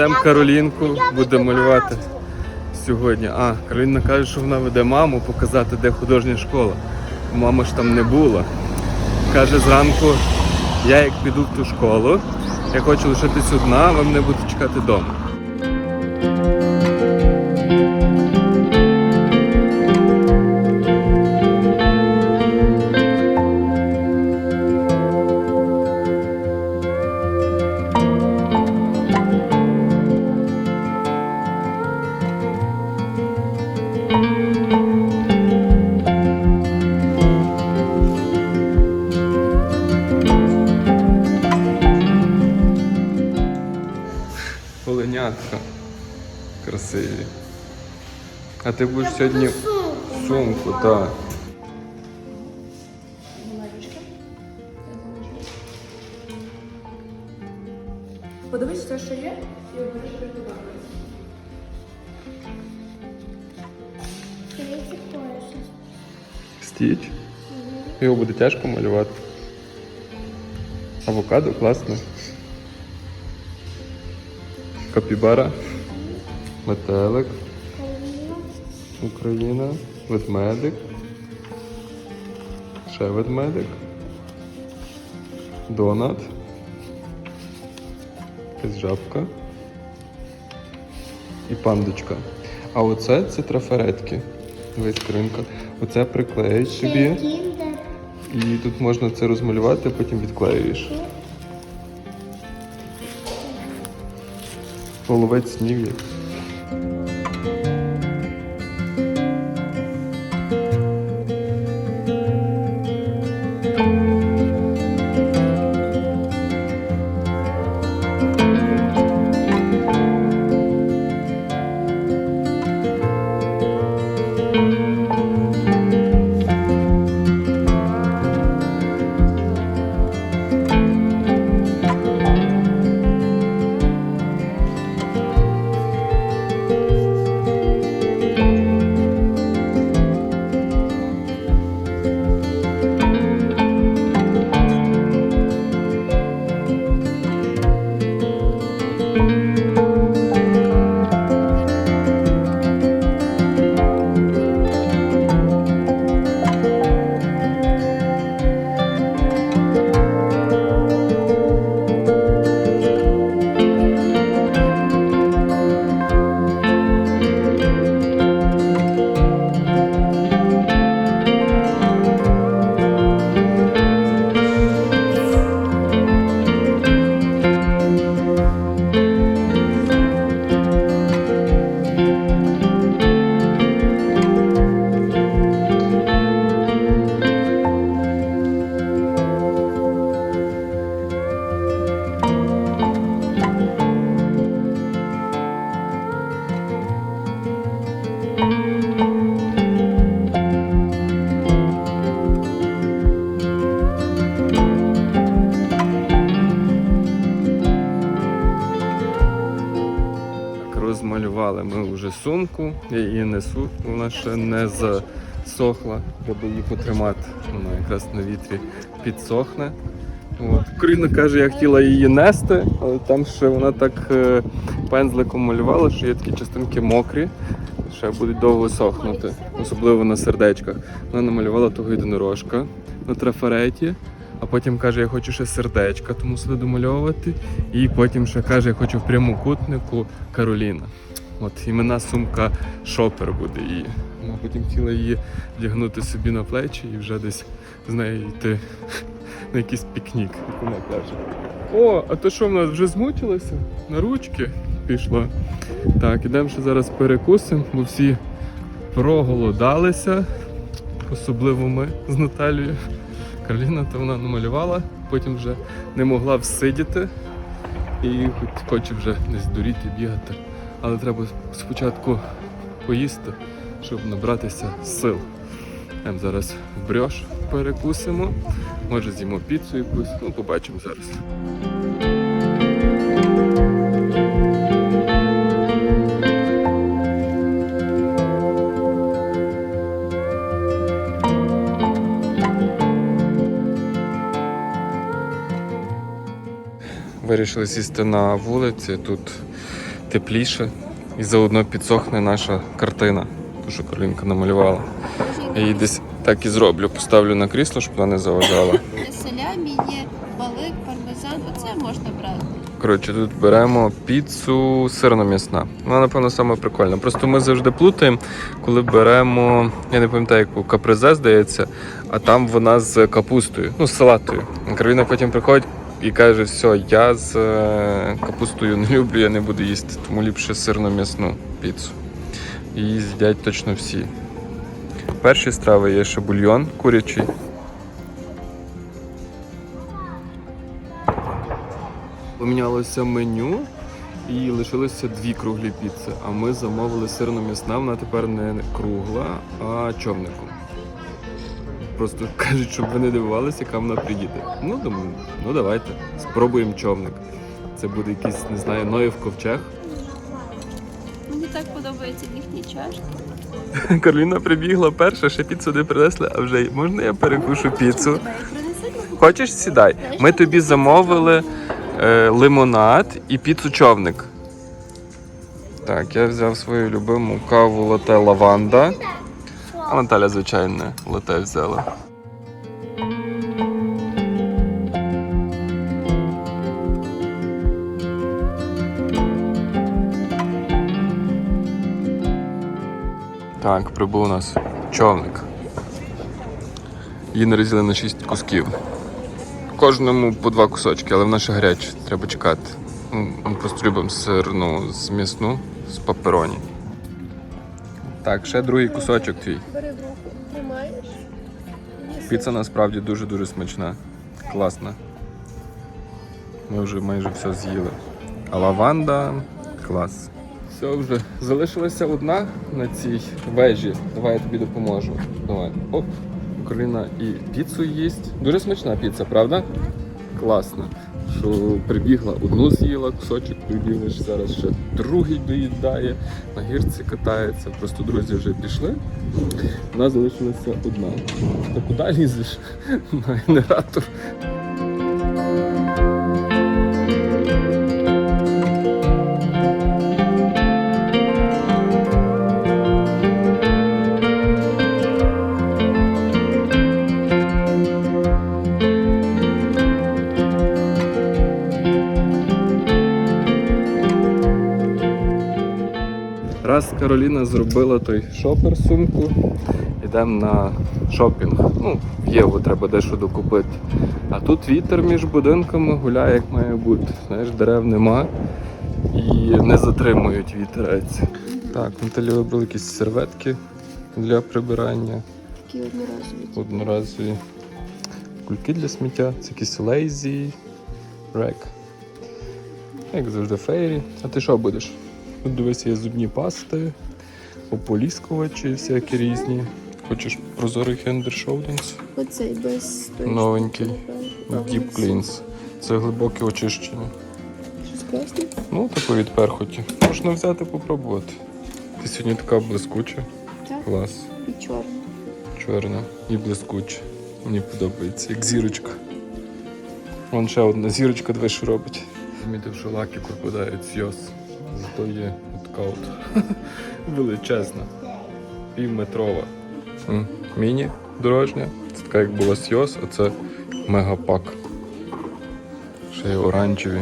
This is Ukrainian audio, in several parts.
Ведемо Каролінку, буде малювати сьогодні. А, Кароліна каже, що вона веде маму показати, де художня школа. Мама ж там не була. Каже зранку, я як піду в ту школу, я хочу лишитись одна, ви мене будете чекати вдома. А ти будеш сьогодні сумку, так. Подивись все, що є, і обереш подобається. Стіч. Його буде тяжко малювати. Авокадо класно. Капібара. Метелик. Україна. Ведмедик. Ще ведмедик. Донат. Якась жабка. І пандочка. А оце це трафаретки. Дивись, скринка. Оце приклеїть тобі. Кіндер. І тут можна це розмалювати, а потім відклеюєш. Половець сніві. Розмалювали сумку, я її несу, вона ще не засохла. Треба її потримати. Вона якраз на вітрі підсохне. От. Карина каже, я хотіла її нести, але там ще вона так е, пензликом малювала, що є такі частинки мокрі, ще будуть довго сохнути, особливо на сердечках. Вона намалювала того єдинорожка на трафареті, а потім каже, я хочу ще сердечка, тому сюди домальовувати. І потім ще каже, я хочу в прямокутнику Кароліна. От імена сумка Шопер буде її. Вона потім хотіла її вдягнути собі на плечі і вже десь з нею йти на якийсь пікнік, вона каже. О, а то що в нас вже змучилося? На ручки пішло. Так, ідемо ще зараз перекусимо, бо всі проголодалися, особливо ми з Наталією. Кароліна то вона намалювала, потім вже не могла всидіти і хоч- хоче вже не здуріти, бігати. Але треба спочатку поїсти, щоб набратися сил. Ем зараз в брьош перекусимо, може з'їмо піцу якусь, ну побачимо зараз. вирішили сісти на вулиці, тут тепліше і заодно підсохне наша картина, ту, що Каролінка намалювала. Я її десь так і зроблю. Поставлю на крісло, щоб вона не заважала. Салямі, є балик, пармезан, оце можна брати. Коротше, тут беремо піцу сирно-м'ясна. Вона, напевно, саме прикольна. Просто ми завжди плутаємо, коли беремо, я не пам'ятаю, яку капризе, здається, а там вона з капустою, ну, з салатою. Кароліна потім приходить і каже, все, я з е, капустою не люблю, я не буду їсти, тому ліпше сирно-м'ясну піцу. Її з'їдять точно всі. Перші страви є ще бульйон курячий. Помінялося меню і лишилося дві круглі піци. А ми замовили сирно м'ясна, вона тепер не кругла, а човником. Просто кажуть, щоб ви не дивувалися, яка вона приїде. Ну, думаю, ну давайте, спробуємо човник. Це буде якийсь, не знаю, Ноєв ковчег. Мені так подобається їхні чашки. Кароліна прибігла перша, ще піцу не принесли, а вже й, можна я перекушу піцу? Хочеш сідай? Ми тобі замовили е, лимонад і піцу човник. Так, я взяв свою любиму каву лате лаванда. А Наталя, звичайно, лате взяла. Так, прибув у нас човник. Її нарізали на 6 кусків. Кожному по два кусочки, але вона ще гаряча, треба чекати. Ми просто любимо сирну з м'ясну з папероні. Так, ще другий кусочок твій. Бери в руку, тримаєш. Піца насправді дуже-дуже смачна. Класна. Ми вже майже все з'їли. А лаванда клас. Все вже залишилася одна на цій вежі. Давай я тобі допоможу. Давай. Оп. Кароліна і піцу їсть. Дуже смачна піца, правда? Класно. Що прибігла, одну з'їла кусочок, прибігла зараз ще другий доїдає, на гірці катається. Просто друзі вже пішли. У нас залишилася одна. Так куди лізеш? На генератор. Раз Кароліна зробила той шопер сумку, йдемо на шопінг. Ну, в Єву треба дещо докупити. А тут вітер між будинками гуляє, як має бути. Знаєш, дерев нема і не затримують вітерець. Так, Наталі вибрали якісь серветки для прибирання, Такі одноразові. одноразові кульки для сміття, це якісь лейзі, рек. Як завжди, фейрі. А ти що будеш? Тут дивися, є зубні пасти, ополіскувачі всякі різні. Хочеш прозорий Хендер Шоуденс? Оцей без той Новенький. Deep Cleans. Це глибоке очищення. Щось класне? Ну, таку від перхоті. Можна взяти попробувати. Ти сьогодні така блискуча. Так. Клас. І чорний. Чорна і блискуча. Мені подобається, як зірочка. Вон ще одна зірочка диви, що робить. Замітив, що лаки пропадають з йос. Зато є така от величезна. Півметрова. Міні дорожня. Це така, як була Сйос, а це мегапак. Ще й оранжеві.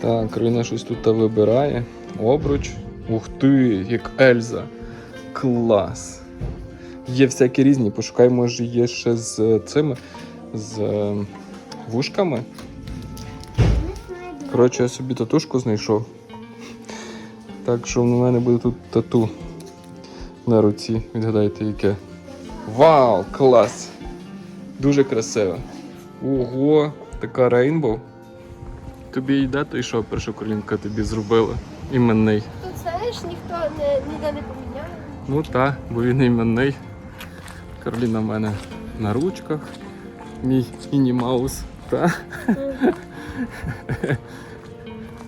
Так, Кароліна щось тут вибирає. Обруч. Ух ти, як Ельза. Клас. Є всякі різні. Пошукай, може, є ще з е, цими, з е, вушками. Коротше, я собі татушку знайшов. Так що в мене буде тут тату на руці. Відгадайте, яке. Вау, клас! Дуже красиво. Ого, така рейнбоу. Тобі йде той що колінка тобі зробила. Іменний. Тут, знаєш, ніхто не, ніде не поміняє. Ну так, бо він іменний. Кароліна в мене на ручках. Мій Міні Маус.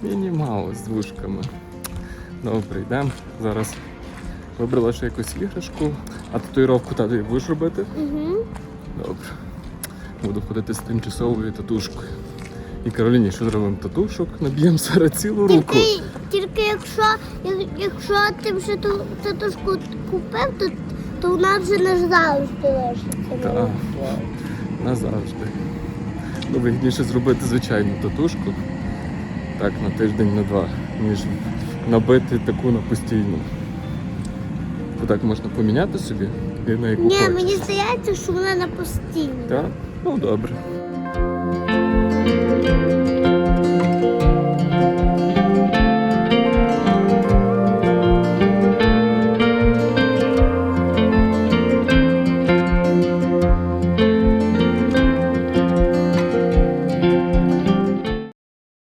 Міні Маус з вушками. Добре, йдемо. Зараз вибрала ще якусь іграшку. А татуїровку тату будеш робити? Угу. Добре. Буду ходити з тимчасовою татушкою. І Кароліні, що зробимо татушок, наб'ємо зараз цілу руку. Тільки, тільки якщо, якщо ти вже ту татушку купив, то, то вона вже не завжди лишиться. Так. Назавжди. Ну, вигідніше зробити звичайну татушку. Так, на тиждень, на два, ніж набити таку на постійну. Бо так можна поміняти собі і на яку Ні, хочеш. мені здається, що вона на постійну. Так? Ну добре.